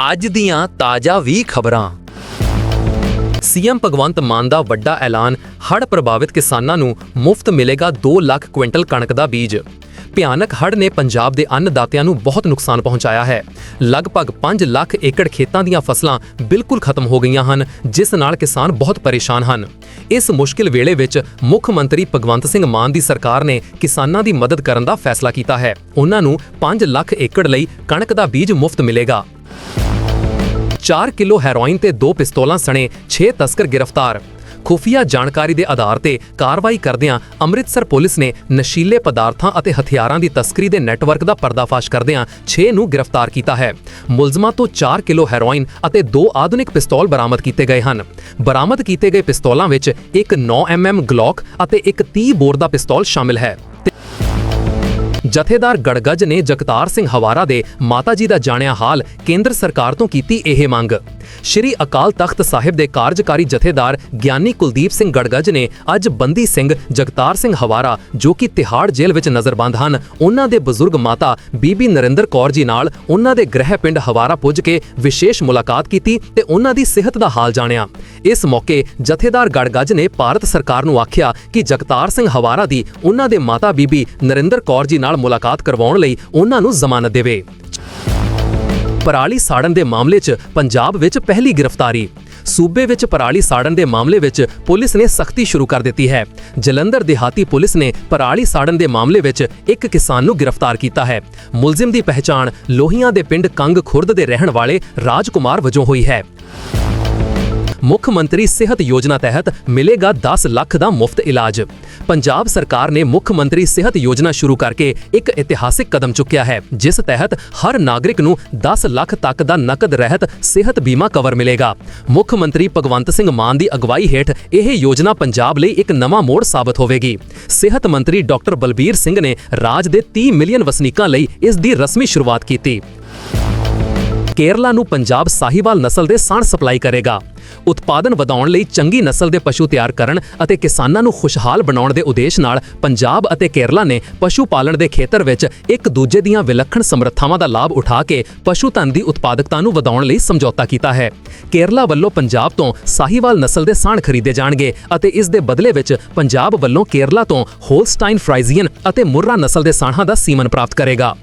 ਅੱਜ ਦੀਆਂ ਤਾਜ਼ਾ ਵੀ ਖਬਰਾਂ। ਸੀਐਮ ਭਗਵੰਤ ਮਾਨ ਦਾ ਵੱਡਾ ਐਲਾਨ ਹੜ੍ਹ ਪ੍ਰਭਾਵਿਤ ਕਿਸਾਨਾਂ ਨੂੰ ਮੁਫਤ ਮਿਲੇਗਾ 2 ਲੱਖ ਕੁਇੰਟਲ ਕਣਕ ਦਾ ਬੀਜ। ਭਿਆਨਕ ਹੜ੍ਹ ਨੇ ਪੰਜਾਬ ਦੇ ਅੰਨਦਾਤਿਆਂ ਨੂੰ ਬਹੁਤ ਨੁਕਸਾਨ ਪਹੁੰਚਾਇਆ ਹੈ। ਲਗਭਗ 5 ਲੱਖ ਏਕੜ ਖੇਤਾਂ ਦੀਆਂ ਫਸਲਾਂ ਬਿਲਕੁਲ ਖਤਮ ਹੋ ਗਈਆਂ ਹਨ, ਜਿਸ ਨਾਲ ਕਿਸਾਨ ਬਹੁਤ ਪਰੇਸ਼ਾਨ ਹਨ। ਇਸ ਮੁਸ਼ਕਿਲ ਵੇਲੇ ਵਿੱਚ ਮੁੱਖ ਮੰਤਰੀ ਭਗਵੰਤ ਸਿੰਘ ਮਾਨ ਦੀ ਸਰਕਾਰ ਨੇ ਕਿਸਾਨਾਂ ਦੀ ਮਦਦ ਕਰਨ ਦਾ ਫੈਸਲਾ ਕੀਤਾ ਹੈ। ਉਹਨਾਂ ਨੂੰ 5 ਲੱਖ ਏਕੜ ਲਈ ਕਣਕ ਦਾ ਬੀਜ ਮੁਫਤ ਮਿਲੇਗਾ। 4 ਕਿਲੋ ਹੈਰੋਇਨ ਤੇ ਦੋ ਪਿਸਤੌਲਾਂ ਸਣੇ 6 ਤਸਕਰ ਗ੍ਰਿਫਤਾਰ। ਖੁਫੀਆ ਜਾਣਕਾਰੀ ਦੇ ਆਧਾਰ ਤੇ ਕਾਰਵਾਈ ਕਰਦਿਆਂ ਅੰਮ੍ਰਿਤਸਰ ਪੁਲਿਸ ਨੇ ਨਸ਼ੀਲੇ ਪਦਾਰਥਾਂ ਅਤੇ ਹਥਿਆਰਾਂ ਦੀ ਤਸਕਰੀ ਦੇ ਨੈਟਵਰਕ ਦਾ ਪਰਦਾਫਾਸ਼ ਕਰਦਿਆਂ 6 ਨੂੰ ਗ੍ਰਿਫਤਾਰ ਕੀਤਾ ਹੈ। ਮੁਲਜ਼ਮਾਂ ਤੋਂ 4 ਕਿਲੋ ਹੈਰੋਇਨ ਅਤੇ ਦੋ ਆਧੁਨਿਕ ਪਿਸਤੌਲ ਬਰਾਮਦ ਕੀਤੇ ਗਏ ਹਨ। ਬਰਾਮਦ ਕੀਤੇ ਗਏ ਪਿਸਤੌਲਾਂ ਵਿੱਚ ਇੱਕ 9mm ਗਲੌਕ ਅਤੇ ਇੱਕ 30 ਬੋਰ ਦਾ ਪਿਸਤੌਲ ਸ਼ਾਮਿਲ ਹੈ। ਜਥੇਦਾਰ ਗੜਗੱਜ ਨੇ ਜਗਤਾਰ ਸਿੰਘ ਹਵਾਰਾ ਦੇ ਮਾਤਾ ਜੀ ਦਾ ਜਾਣਿਆ ਹਾਲ ਕੇਂਦਰ ਸਰਕਾਰ ਤੋਂ ਕੀਤੀ ਇਹ ਮੰਗ। ਸ਼੍ਰੀ ਅਕਾਲ ਤਖਤ ਸਾਹਿਬ ਦੇ ਕਾਰਜਕਾਰੀ ਜਥੇਦਾਰ ਗਿਆਨੀ ਕੁਲਦੀਪ ਸਿੰਘ ਗੜਗੱਜ ਨੇ ਅੱਜ ਬੰਦੀ ਸਿੰਘ, ਜਗਤਾਰ ਸਿੰਘ ਹਵਾਰਾ, ਜੋ ਕਿ ਤਿਹਾੜ ਜੇਲ੍ਹ ਵਿੱਚ ਨਜ਼ਰਬੰਦ ਹਨ, ਉਹਨਾਂ ਦੇ ਬਜ਼ੁਰਗ ਮਾਤਾ ਬੀਬੀ ਨਰਿੰਦਰ ਕੌਰ ਜੀ ਨਾਲ ਉਹਨਾਂ ਦੇ ਗ੍ਰਹਿ ਪਿੰਡ ਹਵਾਰਾ ਪੁੱਜ ਕੇ ਵਿਸ਼ੇਸ਼ ਮੁਲਾਕਾਤ ਕੀਤੀ ਤੇ ਉਹਨਾਂ ਦੀ ਸਿਹਤ ਦਾ ਹਾਲ ਜਾਣਿਆ। ਇਸ ਮੌਕੇ ਜਥੇਦਾਰ ਗੜਗਜ ਨੇ ਭਾਰਤ ਸਰਕਾਰ ਨੂੰ ਆਖਿਆ ਕਿ ਜਗਤਾਰ ਸਿੰਘ ਹਵਾਰਾ ਦੀ ਉਹਨਾਂ ਦੇ ਮਾਤਾ ਬੀਬੀ ਨਰਿੰਦਰ ਕੌਰ ਜੀ ਨਾਲ ਮੁਲਾਕਾਤ ਕਰਵਾਉਣ ਲਈ ਉਹਨਾਂ ਨੂੰ ਜ਼ਮਾਨਤ ਦੇਵੇ। ਪਰਾਲੀ ਸਾੜਨ ਦੇ ਮਾਮਲੇ 'ਚ ਪੰਜਾਬ ਵਿੱਚ ਪਹਿਲੀ ਗ੍ਰਿਫਤਾਰੀ। ਸੂਬੇ ਵਿੱਚ ਪਰਾਲੀ ਸਾੜਨ ਦੇ ਮਾਮਲੇ ਵਿੱਚ ਪੁਲਿਸ ਨੇ ਸਖਤੀ ਸ਼ੁਰੂ ਕਰ ਦਿੱਤੀ ਹੈ। ਜਲੰਧਰ ਦਿਹਾਤੀ ਪੁਲਿਸ ਨੇ ਪਰਾਲੀ ਸਾੜਨ ਦੇ ਮਾਮਲੇ ਵਿੱਚ ਇੱਕ ਕਿਸਾਨ ਨੂੰ ਗ੍ਰਿਫਤਾਰ ਕੀਤਾ ਹੈ। ਮੁਲਜ਼ਮ ਦੀ ਪਹਿਚਾਣ ਲੋਹੀਆਂ ਦੇ ਪਿੰਡ ਕੰਗ ਖੁਰਦ ਦੇ ਰਹਿਣ ਵਾਲੇ ਰਾਜਕੁਮਾਰ ਵਜੋਂ ਹੋਈ ਹੈ। ਮੁੱਖ ਮੰਤਰੀ ਸਿਹਤ ਯੋਜਨਾ ਤਹਿਤ ਮਿਲੇਗਾ 10 ਲੱਖ ਦਾ ਮੁਫਤ ਇਲਾਜ। ਪੰਜਾਬ ਸਰਕਾਰ ਨੇ ਮੁੱਖ ਮੰਤਰੀ ਸਿਹਤ ਯੋਜਨਾ ਸ਼ੁਰੂ ਕਰਕੇ ਇੱਕ ਇਤਿਹਾਸਿਕ ਕਦਮ ਚੁੱਕਿਆ ਹੈ, ਜਿਸ ਤਹਿਤ ਹਰ ਨਾਗਰਿਕ ਨੂੰ 10 ਲੱਖ ਤੱਕ ਦਾ ਨਕਦ ਰਹਿਤ ਸਿਹਤ ਬੀਮਾ ਕਵਰ ਮਿਲੇਗਾ। ਮੁੱਖ ਮੰਤਰੀ ਭਗਵੰਤ ਸਿੰਘ ਮਾਨ ਦੀ ਅਗਵਾਈ ਹੇਠ ਇਹ ਯੋਜਨਾ ਪੰਜਾਬ ਲਈ ਇੱਕ ਨਵਾਂ ਮੋੜ ਸਾਬਤ ਹੋਵੇਗੀ। ਸਿਹਤ ਮੰਤਰੀ ਡਾਕਟਰ ਬਲਬੀਰ ਸਿੰਘ ਨੇ ਰਾਜ ਦੇ 30 ਮਿਲੀਅਨ ਵਸਨੀਕਾਂ ਲਈ ਇਸ ਦੀ ਰਸਮੀ ਸ਼ੁਰੂਆਤ ਕੀਤੀ। ਕੇਰਲਾ ਨੂੰ ਪੰਜਾਬ ਸਾਹੀਵਾਲ ਨਸਲ ਦੇ ਸਾਣ ਸਪਲਾਈ ਕਰੇਗਾ। ਉਤਪਾਦਨ ਵਧਾਉਣ ਲਈ ਚੰਗੀ ਨਸਲ ਦੇ ਪਸ਼ੂ ਤਿਆਰ ਕਰਨ ਅਤੇ ਕਿਸਾਨਾਂ ਨੂੰ ਖੁਸ਼ਹਾਲ ਬਣਾਉਣ ਦੇ ਉਦੇਸ਼ ਨਾਲ ਪੰਜਾਬ ਅਤੇ ਕੇਰਲਾ ਨੇ ਪਸ਼ੂ ਪਾਲਣ ਦੇ ਖੇਤਰ ਵਿੱਚ ਇੱਕ ਦੂਜੇ ਦੀਆਂ ਵਿਲੱਖਣ ਸਮਰੱਥਾਵਾਂ ਦਾ ਲਾਭ ਉਠਾ ਕੇ ਪਸ਼ੂ ਧਨ ਦੀ ਉਤਪਾਦਕਤਾ ਨੂੰ ਵਧਾਉਣ ਲਈ ਸਮਝੌਤਾ ਕੀਤਾ ਹੈ। ਕੇਰਲਾ ਵੱਲੋਂ ਪੰਜਾਬ ਤੋਂ ਸਾਹੀਵਾਲ ਨਸਲ ਦੇ ਸਾਣ ਖਰੀਦੇ ਜਾਣਗੇ ਅਤੇ ਇਸ ਦੇ ਬਦਲੇ ਵਿੱਚ ਪੰਜਾਬ ਵੱਲੋਂ ਕੇਰਲਾ ਤੋਂ ਹੋਲਸਟਾਈਨ ਫਰਾਈਜ਼ੀਅਨ ਅਤੇ ਮੁਰਰਾ ਨਸਲ ਦੇ ਸਾਣਾਂ ਦਾ ਸੀਮਨ ਪ੍ਰਾਪਤ ਕਰੇਗਾ।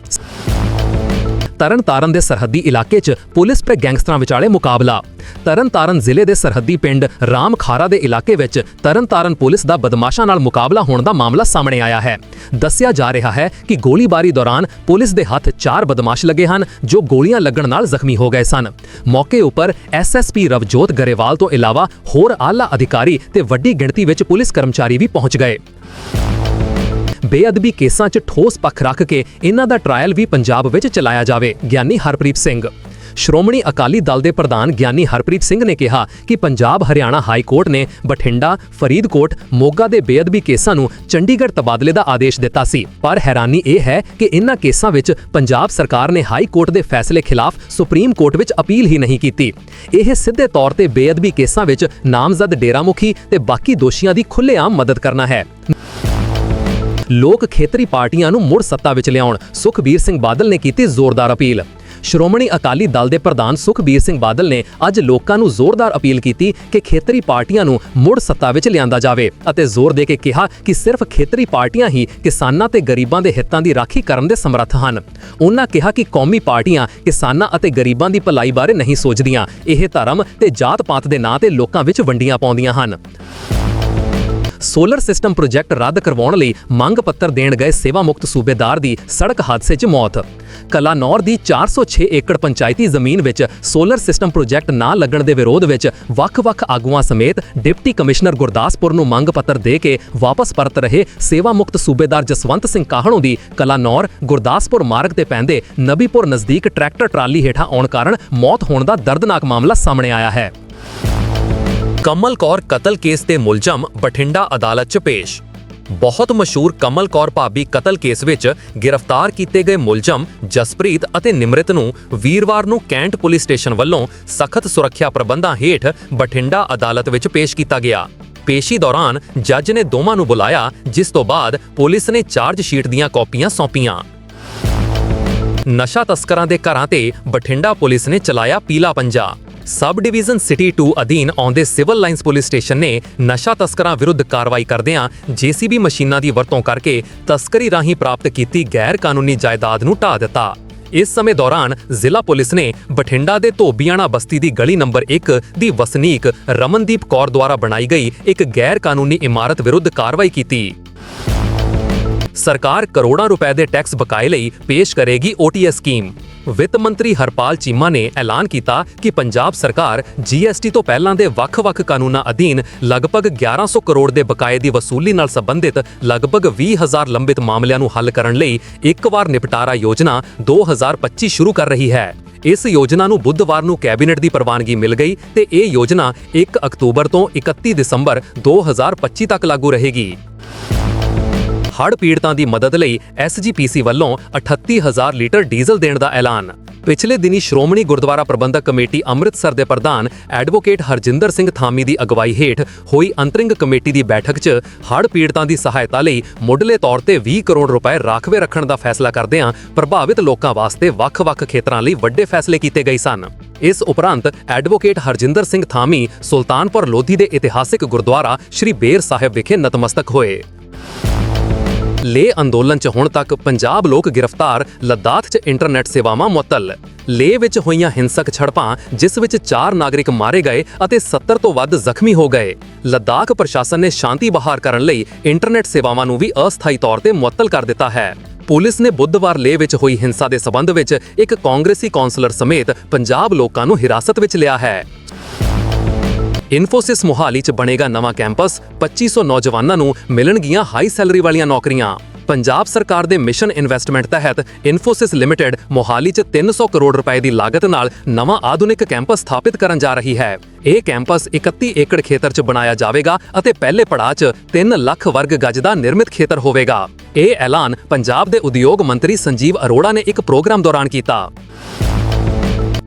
ਤਰਨਤਾਰਨ ਦੇ ਸਰਹੱਦੀ ਇਲਾਕੇ 'ਚ ਪੁਲਿਸ ਤੇ ਗੈਂਗਸਟਰਾਂ ਵਿਚਾਲੇ ਮੁਕਾਬਲਾ। ਤਰਨਤਾਰਨ ਜ਼ਿਲ੍ਹੇ ਦੇ ਸਰਹੱਦੀ ਪਿੰਡ ਰਾਮਖਾਰਾ ਦੇ ਇਲਾਕੇ ਵਿੱਚ ਤਰਨਤਾਰਨ ਪੁਲਿਸ ਦਾ ਬਦਮਾਸ਼ਾਂ ਨਾਲ ਮੁਕਾਬਲਾ ਹੋਣ ਦਾ ਮਾਮਲਾ ਸਾਹਮਣੇ ਆਇਆ ਹੈ। ਦੱਸਿਆ ਜਾ ਰਿਹਾ ਹੈ ਕਿ ਗੋਲੀਬਾਰੀ ਦੌਰਾਨ ਪੁਲਿਸ ਦੇ ਹੱਥ ਚਾਰ ਬਦਮਾਸ਼ ਲੱਗੇ ਹਨ, ਜੋ ਗੋਲੀਆਂ ਲੱਗਣ ਨਾਲ ਜ਼ਖਮੀ ਹੋ ਗਏ ਸਨ। ਮੌਕੇ ਉੱਪਰ ਐਸਐਸਪੀ ਰਵਜੋਤ ਗਰੇਵਾਲ ਤੋਂ ਇਲਾਵਾ ਹੋਰ ਆਲਾ ਅਧਿਕਾਰੀ ਤੇ ਵੱਡੀ ਗਿਣਤੀ ਵਿੱਚ ਪੁਲਿਸ ਕਰਮਚਾਰੀ ਵੀ ਪਹੁੰਚ ਗਏ। ਬੇਅਦਬੀ ਕੇਸਾਂ 'ਚ ਠੋਸ ਪੱਖ ਰੱਖ ਕੇ ਇਹਨਾਂ ਦਾ ਟ੍ਰਾਇਲ ਵੀ ਪੰਜਾਬ ਵਿੱਚ ਚਲਾਇਆ ਜਾਵੇ, ਗਿਆਨੀ ਹਰਪ੍ਰੀਤ ਸਿੰਘ। ਸ਼੍ਰੋਮਣੀ ਅਕਾਲੀ ਦਲ ਦੇ ਪ੍ਰਧਾਨ ਗਿਆਨੀ ਹਰਪ੍ਰੀਤ ਸਿੰਘ ਨੇ ਕਿਹਾ ਕਿ ਪੰਜਾਬ ਹਰਿਆਣਾ ਹਾਈ ਕੋਰਟ ਨੇ ਬਠਿੰਡਾ, ਫਰੀਦਕੋਟ, ਮੋਗਾ ਦੇ ਬੇਅਦਬੀ ਕੇਸਾਂ ਨੂੰ ਚੰਡੀਗੜ੍ਹ ਤਬਾਦਲੇ ਦਾ ਆਦੇਸ਼ ਦਿੱਤਾ ਸੀ। ਪਰ ਹੈਰਾਨੀ ਇਹ ਹੈ ਕਿ ਇਨ੍ਹਾਂ ਕੇਸਾਂ ਵਿੱਚ ਪੰਜਾਬ ਸਰਕਾਰ ਨੇ ਹਾਈ ਕੋਰਟ ਦੇ ਫੈਸਲੇ ਖਿਲਾਫ ਸੁਪਰੀਮ ਕੋਰਟ ਵਿੱਚ ਅਪੀਲ ਹੀ ਨਹੀਂ ਕੀਤੀ। ਇਹ ਸਿੱਧੇ ਤੌਰ ਤੇ ਬੇਅਦਬੀ ਕੇਸਾਂ ਵਿੱਚ ਨਾਮਜ਼ਦ ਡੇਰਾਮੁਖੀ ਤੇ ਬਾਕੀ ਦੋਸ਼ੀਆਂ ਦੀ ਖੁੱਲ੍ਹੇਆਮ ਮਦਦ ਕਰਨਾ ਹੈ। ਲੋਕ ਖੇਤਰੀ ਪਾਰਟੀਆਂ ਨੂੰ ਮੁੜ ਸੱਤਾ ਵਿੱਚ ਲਿਆਉਣ। ਸੁਖਬੀਰ ਸਿੰਘ ਬਾਦਲ ਨੇ ਕੀਤੀ ਜ਼ੋਰਦਾਰ ਅਪੀਲ। ਸ਼੍ਰੋਮਣੀ ਅਕਾਲੀ ਦਲ ਦੇ ਪ੍ਰਧਾਨ ਸੁਖਬੀਰ ਸਿੰਘ ਬਾਦਲ ਨੇ ਅੱਜ ਲੋਕਾਂ ਨੂੰ ਜ਼ੋਰਦਾਰ ਅਪੀਲ ਕੀਤੀ ਕਿ ਖੇਤਰੀ ਪਾਰਟੀਆਂ ਨੂੰ ਮੁੜ ਸੱਤਾ ਵਿੱਚ ਲਿਆਂਦਾ ਜਾਵੇ ਅਤੇ ਜ਼ੋਰ ਦੇ ਕੇ ਕਿਹਾ ਕਿ ਸਿਰਫ ਖੇਤਰੀ ਪਾਰਟੀਆਂ ਹੀ ਕਿਸਾਨਾਂ ਤੇ ਗਰੀਬਾਂ ਦੇ ਹਿੱਤਾਂ ਦੀ ਰਾਖੀ ਕਰਨ ਦੇ ਸਮਰੱਥ ਹਨ। ਉਹਨਾਂ ਕਿਹਾ ਕਿ ਕੌਮੀ ਪਾਰਟੀਆਂ ਕਿਸਾਨਾਂ ਅਤੇ ਗਰੀਬਾਂ ਦੀ ਭਲਾਈ ਬਾਰੇ ਨਹੀਂ ਸੋਚਦੀਆਂ। ਇਹ ਧਰਮ ਤੇ ਜਾਤ-ਪਾਤ ਦੇ ਨਾਂ ਤੇ ਲੋਕਾਂ ਵਿੱਚ ਵੰਡੀਆਂ ਪਾਉਂਦੀਆਂ ਹਨ। ਸੋਲਰ ਸਿਸਟਮ ਪ੍ਰੋਜੈਕਟ ਰੱਦ ਕਰਵਾਉਣ ਲਈ ਮੰਗ ਪੱਤਰ ਦੇਣ ਗਏ ਸੇਵਾ ਮੁਕਤ ਸੂਬੇਦਾਰ ਦੀ ਸੜਕ ਹਾਦਸੇ 'ਚ ਮੌਤ। ਕਲਾਨੌਰ ਦੀ 406 ਏਕੜ ਪੰਚਾਇਤੀ ਜ਼ਮੀਨ ਵਿੱਚ ਸੋਲਰ ਸਿਸਟਮ ਪ੍ਰੋਜੈਕਟ ਨਾ ਲੱਗਣ ਦੇ ਵਿਰੋਧ ਵਿੱਚ ਵੱਖ-ਵੱਖ ਆਗੂਆਂ ਸਮੇਤ ਡਿਪਟੀ ਕਮਿਸ਼ਨਰ ਗੁਰਦਾਸਪੁਰ ਨੂੰ ਮੰਗ ਪੱਤਰ ਦੇ ਕੇ ਵਾਪਸ ਪਰਤ ਰਹੇ ਸੇਵਾ ਮੁਕਤ ਸੂਬੇਦਾਰ ਜਸਵੰਤ ਸਿੰਘ ਕਾਹਣੋਂ ਦੀ ਕਲਾਨੌਰ ਗੁਰਦਾਸਪੁਰ ਮਾਰਗ ਤੇ ਪੈਂਦੇ ਨਬੀਪੁਰ ਨਜ਼ਦੀਕ ਟਰੈਕਟਰ ਟਰਾਲੀ ਹੇਠਾਂ ਆਉਣ ਕਾਰਨ ਮੌਤ ਹੋਣ ਦਾ ਦਰਦਨਾਕ ਮਾਮਲਾ ਸਾਹਮਣੇ ਆਇਆ ਹੈ। ਕਮਲ ਕੌਰ ਕਤਲ ਕੇਸ ਦੇ ਮੁਲਜ਼ਮ ਬਠਿੰਡਾ ਅਦਾਲਤ 'ਚ ਪੇਸ਼। ਬਹੁਤ ਮਸ਼ਹੂਰ ਕਮਲ ਕੌਰ ਭਾਬੀ ਕਤਲ ਕੇਸ ਵਿੱਚ ਗ੍ਰਿਫਤਾਰ ਕੀਤੇ ਗਏ ਮੁਲਜ਼ਮ ਜਸਪ੍ਰੀਤ ਅਤੇ ਨਿਮਰਤ ਨੂੰ ਵੀਰਵਾਰ ਨੂੰ ਕੈਂਟ ਪੁਲਿਸ ਸਟੇਸ਼ਨ ਵੱਲੋਂ ਸਖਤ ਸੁਰੱਖਿਆ ਪ੍ਰਬੰਧਾਂ ਹੇਠ ਬਠਿੰਡਾ ਅਦਾਲਤ ਵਿੱਚ ਪੇਸ਼ ਕੀਤਾ ਗਿਆ। ਪੇਸ਼ੀ ਦੌਰਾਨ ਜੱਜ ਨੇ ਦੋਵਾਂ ਨੂੰ ਬੁਲਾਇਆ, ਜਿਸ ਤੋਂ ਬਾਅਦ ਪੁਲਿਸ ਨੇ ਚਾਰਜ ਸ਼ੀਟ ਦੀਆਂ ਕਾਪੀਆਂ ਸੌਂਪੀਆਂ। ਨਸ਼ਾ ਤਸਕਰਾਂ ਦੇ ਘਰਾਂ ਤੇ ਬਠਿੰਡਾ ਪੁਲਿਸ ਨੇ ਚਲਾਇਆ ਪੀਲਾ ਪੰਜਾ। ਸਬ ਡਿਵੀਜ਼ਨ ਸਿਟੀ 2 ਅਧੀਨ ਆਉਂਦੇ ਸਿਵਲ ਲਾਈਨਸ ਪੁਲਿਸ ਸਟੇਸ਼ਨ ਨੇ ਨਸ਼ਾ ਤਸਕਰਾਂ ਵਿਰੁੱਧ ਕਾਰਵਾਈ ਕਰਦਿਆਂ ਜੀਸੀਬੀ ਮਸ਼ੀਨਾਂ ਦੀ ਵਰਤੋਂ ਕਰਕੇ ਤਸਕਰੀ ਰਾਹੀਂ ਪ੍ਰਾਪਤ ਕੀਤੀ ਗੈਰ ਕਾਨੂੰਨੀ ਜਾਇਦਾਦ ਨੂੰ ਢਾਹ ਦਿੱਤਾ। ਇਸ ਸਮੇਂ ਦੌਰਾਨ ਜ਼ਿਲ੍ਹਾ ਪੁਲਿਸ ਨੇ ਬਠਿੰਡਾ ਦੇ ਧੋਬੀਆਣਾ ਬਸਤੀ ਦੀ ਗਲੀ ਨੰਬਰ 1 ਦੀ ਵਸਨੀਕ ਰਮਨਦੀਪ ਕੌਰ ਦੁਆਰਾ ਬਣਾਈ ਗਈ ਇੱਕ ਗੈਰ ਕਾਨੂੰਨੀ ਇਮਾਰਤ ਵਿਰੁੱਧ ਕਾਰਵਾਈ ਕੀਤੀ। ਸਰਕਾਰ ਕਰੋੜਾਂ ਰੁਪਏ ਦੇ ਟੈਕਸ ਬਕਾਏ ਲਈ ਪੇਸ਼ ਕਰੇਗੀ ਓਟੀਐਸ ਸਕੀਮ। ਵਿੱਤ ਮੰਤਰੀ ਹਰਪਾਲ ਚੀਮਾ ਨੇ ਐਲਾਨ ਕੀਤਾ ਕਿ ਪੰਜਾਬ ਸਰਕਾਰ ਜੀਐਸਟੀ ਤੋਂ ਪਹਿਲਾਂ ਦੇ ਵੱਖ-ਵੱਖ ਕਾਨੂੰਨਾਂ ਅਧੀਨ ਲਗਭਗ 1100 ਕਰੋੜ ਦੇ ਬਕਾਏ ਦੀ ਵਸੂਲੀ ਨਾਲ ਸੰਬੰਧਿਤ ਲਗਭਗ 20000 ਲੰਬਿਤ ਮਾਮਲਿਆਂ ਨੂੰ ਹੱਲ ਕਰਨ ਲਈ ਇੱਕ ਵਾਰ ਨਿਪਟਾਰਾ ਯੋਜਨਾ 2025 ਸ਼ੁਰੂ ਕਰ ਰਹੀ ਹੈ। ਇਸ ਯੋਜਨਾ ਨੂੰ ਬੁੱਧਵਾਰ ਨੂੰ ਕੈਬਨਿਟ ਦੀ ਪ੍ਰਵਾਨਗੀ ਮਿਲ ਗਈ ਤੇ ਇਹ ਯੋਜਨਾ 1 ਅਕਤੂਬਰ ਤੋਂ 31 ਦਸੰਬਰ 2025 ਤੱਕ ਲਾਗੂ ਰਹੇਗੀ। ਹੜ੍ਹ ਪੀੜਤਾਂ ਦੀ ਮਦਦ ਲਈ ਐਸਜੀਪੀਸੀ ਵੱਲੋਂ 38000 ਲੀਟਰ ਡੀਜ਼ਲ ਦੇਣ ਦਾ ਐਲਾਨ। ਪਿਛਲੇ ਦਿਨੀ ਸ਼੍ਰੋਮਣੀ ਗੁਰਦੁਆਰਾ ਪ੍ਰਬੰਧਕ ਕਮੇਟੀ ਅੰਮ੍ਰਿਤਸਰ ਦੇ ਪ੍ਰਧਾਨ ਐਡਵੋਕੇਟ ਹਰਜਿੰਦਰ ਸਿੰਘ ਥਾਮੀ ਦੀ ਅਗਵਾਈ ਹੇਠ ਹੋਈ ਅੰਤਰਿੰਗ ਕਮੇਟੀ ਦੀ ਬੈਠਕ 'ਚ ਹੜ੍ਹ ਪੀੜਤਾਂ ਦੀ ਸਹਾਇਤਾ ਲਈ ਮੁੱਢਲੇ ਤੌਰ ਤੇ 20 ਕਰੋੜ ਰੁਪਏ ਰਾਖਵੇ ਰੱਖਣ ਦਾ ਫੈਸਲਾ ਕਰਦਿਆਂ ਪ੍ਰਭਾਵਿਤ ਲੋਕਾਂ ਵਾਸਤੇ ਵੱਖ-ਵੱਖ ਖੇਤਰਾਂ ਲਈ ਵੱਡੇ ਫੈਸਲੇ ਕੀਤੇ ਗਏ ਸਨ। ਇਸ ਉਪਰੰਤ ਐਡਵੋਕੇਟ ਹਰਜਿੰਦਰ ਸਿੰਘ ਥਾਮੀ ਸੁਲਤਾਨਪੁਰ ਲੋਧੀ ਦੇ ਇਤਿਹਾਸਿਕ ਗੁਰਦੁਆਰਾ ਸ੍ਰੀ ਬੇਰ ਸਾਹਿਬ ਵਿਖੇ ਨਤਮਸਤਕ ਹੋਏ। ਲੇ ਅੰਦੋਲਨ 'ਚ ਹੁਣ ਤੱਕ ਪੰਜਾਬ ਲੋਕ ਗ੍ਰਿਫਤਾਰ, ਲੱਦਾਖ 'ਚ ਇੰਟਰਨੈਟ ਸੇਵਾਵਾਂ ਮੁਅੱਤਲ। ਲੇ ਵਿੱਚ ਹੋਈਆਂ ਹਿੰਸਕ ਝੜਪਾਂ ਜਿਸ ਵਿੱਚ 4 ਨਾਗਰਿਕ ਮਾਰੇ ਗਏ ਅਤੇ 70 ਤੋਂ ਵੱਧ ਜ਼ਖਮੀ ਹੋ ਗਏ। ਲੱਦਾਖ ਪ੍ਰਸ਼ਾਸਨ ਨੇ ਸ਼ਾਂਤੀ ਬਹਾਰ ਕਰਨ ਲਈ ਇੰਟਰਨੈਟ ਸੇਵਾਵਾਂ ਨੂੰ ਵੀ ਅਸਥਾਈ ਤੌਰ ਤੇ ਮੁਅੱਤਲ ਕਰ ਦਿੱਤਾ ਹੈ। ਪੁਲਿਸ ਨੇ ਬੁੱਧਵਾਰ ਲੇ ਵਿੱਚ ਹੋਈ ਹਿੰਸਾ ਦੇ ਸਬੰਧ ਵਿੱਚ ਇੱਕ ਕਾਂਗਰਸੀ ਕੌਂਸਲਰ ਸਮੇਤ ਪੰਜਾਬ ਲੋਕਾਂ ਨੂੰ ਹਿਰਾਸਤ ਵਿੱਚ ਲਿਆ ਹੈ। ਇਨਫੋਸਿਸ ਮੁਹਾਲੀ 'ਚ ਬਣੇਗਾ ਨਵਾਂ ਕੈਂਪਸ। 2500 ਨੌਜਵਾਨਾਂ ਨੂੰ ਮਿਲਣਗੀਆਂ ਹਾਈ ਸੈਲਰੀ ਵਾਲੀਆਂ ਨੌਕਰੀਆਂ। ਪੰਜਾਬ ਸਰਕਾਰ ਦੇ ਮਿਸ਼ਨ ਇਨਵੈਸਟਮੈਂਟ ਤਹਿਤ ਇਨਫੋਸਿਸ ਲਿਮਟਿਡ ਮੁਹਾਲੀ 'ਚ 300 ਕਰੋੜ ਰੁਪਏ ਦੀ ਲਾਗਤ ਨਾਲ ਨਵਾਂ ਆਧੁਨਿਕ ਕੈਂਪਸ ਸਥਾਪਿਤ ਕਰਨ ਜਾ ਰਹੀ ਹੈ। ਇਹ ਕੈਂਪਸ 31 ਏਕੜ ਖੇਤਰ 'ਚ ਬਣਾਇਆ ਜਾਵੇਗਾ ਅਤੇ ਪਹਿਲੇ ਪੜਾਅ 'ਚ 3 ਲੱਖ ਵਰਗ ਗਜ ਦਾ ਨਿਰਮਿਤ ਖੇਤਰ ਹੋਵੇਗਾ। ਇਹ ਐਲਾਨ ਪੰਜਾਬ ਦੇ ਉਦਯੋਗ ਮੰਤਰੀ ਸੰਜੀਵ ਅਰੋੜਾ ਨੇ ਇੱਕ ਪ੍ਰੋਗਰਾਮ ਦੌਰਾਨ ਕੀਤਾ।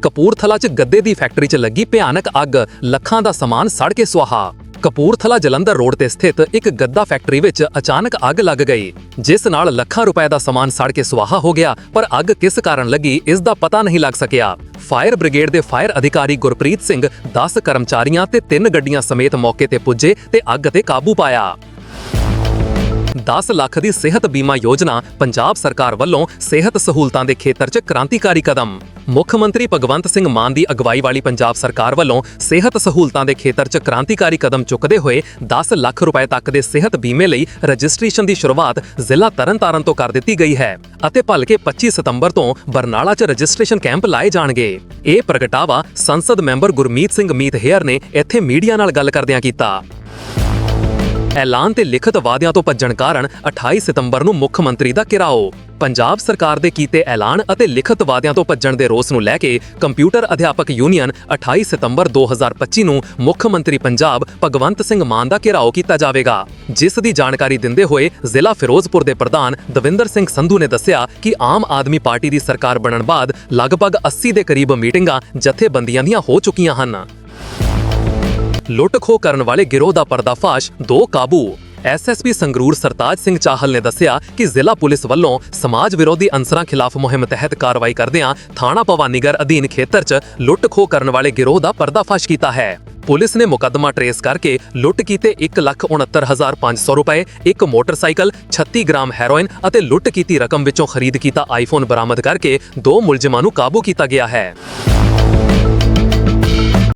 ਕਪੂਰਥਲਾ 'ਚ ਗੱਦੇ ਦੀ ਫੈਕਟਰੀ 'ਚ ਲੱਗੀ ਭਿਆਨਕ ਅੱਗ। ਲੱਖਾਂ ਦਾ ਸਮਾਨ ਸੜ ਕੇ ਸੁਆਹਾ। ਕਪੂਰਥਲਾ ਜਲੰਧਰ ਰੋਡ ਤੇ ਸਥਿਤ ਇੱਕ ਗੱਦਾ ਫੈਕਟਰੀ ਵਿੱਚ ਅਚਾਨਕ ਅੱਗ ਲੱਗ ਗਈ, ਜਿਸ ਨਾਲ ਲੱਖਾਂ ਰੁਪਏ ਦਾ ਸਮਾਨ ਸੜ ਕੇ ਸੁਆਹਾ ਹੋ ਗਿਆ, ਪਰ ਅੱਗ ਕਿਸ ਕਾਰਨ ਲੱਗੀ, ਇਸ ਦਾ ਪਤਾ ਨਹੀਂ ਲੱਗ ਸਕਿਆ। ਫਾਇਰ ਬ੍ਰਿਗੇਡ ਦੇ ਫਾਇਰ ਅਧਿਕਾਰੀ ਗੁਰਪ੍ਰੀਤ ਸਿੰਘ 10 ਕਰਮਚਾਰੀਆਂ ਤੇ 3 ਗੱਡੀਆਂ ਸਮੇਤ ਮੌਕੇ ਤੇ ਪੁੱਜੇ ਤੇ ਅੱਗ ਤੇ ਕਾਬੂ ਪਾਇਆ। 10 ਲੱਖ ਦੀ ਸਿਹਤ ਬੀਮਾ ਯੋਜਨਾ ਪੰਜਾਬ ਸਰਕਾਰ ਵੱਲੋਂ ਸਿਹਤ ਸਹੂਲਤਾਂ ਦੇ ਖੇਤਰ 'ਚ ਕ੍ਰਾਂਤੀਕਾਰੀ ਕਦਮ। ਮੁੱਖ ਮੰਤਰੀ ਭਗਵੰਤ ਸਿੰਘ ਮਾਨ ਦੀ ਅਗਵਾਈ ਵਾਲੀ ਪੰਜਾਬ ਸਰਕਾਰ ਵੱਲੋਂ ਸਿਹਤ ਸਹੂਲਤਾਂ ਦੇ ਖੇਤਰ 'ਚ ਕ੍ਰਾਂਤੀਕਾਰੀ ਕਦਮ ਚੁੱਕਦੇ ਹੋਏ 10 ਲੱਖ ਰੁਪਏ ਤੱਕ ਦੇ ਸਿਹਤ ਬੀਮੇ ਲਈ ਰਜਿਸਟ੍ਰੇਸ਼ਨ ਦੀ ਸ਼ੁਰੂਆਤ ਜ਼ਿਲ੍ਹਾ ਤਰਨਤਾਰਨ ਤੋਂ ਕਰ ਦਿੱਤੀ ਗਈ ਹੈ ਅਤੇ ਭਲਕੇ 25 ਸਤੰਬਰ ਤੋਂ ਬਰਨਾਲਾ 'ਚ ਰਜਿਸਟ੍ਰੇਸ਼ਨ ਕੈਂਪ ਲਾਏ ਜਾਣਗੇ। ਇਹ ਪ੍ਰਗਟਾਵਾ ਸੰਸਦ ਮੈਂਬਰ ਗੁਰਮੀਤ ਸਿੰਘ ਮੀਤ ਹੇਅਰ ਨੇ ਇੱਥੇ ਮੀਡੀਆ ਨਾਲ ਗੱਲ ਕਰਦਿਆਂ ਕੀਤਾ। ਐਲਾਨ ਤੇ ਲਿਖਤ ਵਾਅਦਿਆਂ ਤੋਂ ਭੱਜਣ ਕਾਰਨ 28 ਸਤੰਬਰ ਨੂੰ ਮੁੱਖ ਮੰਤਰੀ ਦਾ ਘਿਰਾਓ। ਪੰਜਾਬ ਸਰਕਾਰ ਦੇ ਕੀਤੇ ਐਲਾਨ ਅਤੇ ਲਿਖਤ ਵਾਅਦਿਆਂ ਤੋਂ ਭੱਜਣ ਦੇ ਰੋਸ ਨੂੰ ਲੈ ਕੇ ਕੰਪਿਊਟਰ ਅਧਿਆਪਕ ਯੂਨੀਅਨ 28 ਸਤੰਬਰ 2025 ਨੂੰ ਮੁੱਖ ਮੰਤਰੀ ਪੰਜਾਬ ਭਗਵੰਤ ਸਿੰਘ ਮਾਨ ਦਾ ਘਿਰਾਓ ਕੀਤਾ ਜਾਵੇਗਾ। ਜਿਸ ਦੀ ਜਾਣਕਾਰੀ ਦਿੰਦੇ ਹੋਏ ਜ਼ਿਲ੍ਹਾ ਫਿਰੋਜ਼ਪੁਰ ਦੇ ਪ੍ਰਧਾਨ ਦਵਿੰਦਰ ਸਿੰਘ ਸੰਧੂ ਨੇ ਦੱਸਿਆ ਕਿ ਆਮ ਆਦਮੀ ਪਾਰਟੀ ਦੀ ਸਰਕਾਰ ਬਣਨ ਬਾਅਦ ਲਗਭਗ 80 ਦੇ ਕਰੀਬ ਮੀਟਿੰਗਾਂ ਜਥੇਬੰਦੀਆਂ ਦੀਆਂ ਹੋ ਚੁੱਕੀਆਂ ਹਨ। ਲੁੱਟ ਖੋਹ ਕਰਨ ਵਾਲੇ ਗਿਰੋਹ ਦਾ ਪਰਦਾਫਾਸ਼ ਦੋ ਕਾਬੂ। ਐਸਐਸਪੀ ਸੰਗਰੂਰ ਸਰਤਾਜ ਸਿੰਘ ਚਾਹਲ ਨੇ ਦੱਸਿਆ ਕਿ ਜ਼ਿਲ੍ਹਾ ਪੁਲਿਸ ਵੱਲੋਂ ਸਮਾਜ ਵਿਰੋਧੀ ਅਨਸਰਾਂ ਖਿਲਾਫ ਮੁਹਿੰਮ ਤਹਿਤ ਕਾਰਵਾਈ ਕਰਦਿਆਂ ਥਾਣਾ ਭਵਾਨੀਗੜ੍ਹ ਅਧੀਨ ਖੇਤਰ 'ਚ ਲੁੱਟ ਕਰਨ ਵਾਲੇ ਗਿਰੋਹ ਦਾ ਪਰਦਾਫਾਸ਼ ਕੀਤਾ ਹੈ। ਪੁਲਿਸ ਨੇ ਮੁਕੱਦਮਾ ਟਰੇਸ ਕਰਕੇ ਲੁੱਟ ਕੀਤੇ 169500 ਰੁਪਏ, ਇੱਕ ਮੋਟਰਸਾਈਕਲ 36 ਗ੍ਰਾਮ ਹੈਰੋਇਨ ਅਤੇ ਲੁੱਟ ਕੀਤੀ ਰਕਮ ਵਿੱਚੋਂ ਖਰੀਦ ਕੀਤਾ ਆਈਫੋਨ ਬਰਾਮਦ ਕਰਕੇ ਦੋ ਮੁਲਜ਼ਮਾਂ ਨੂੰ ਕਾਬੂ ਕੀਤਾ ਗਿਆ ਹੈ।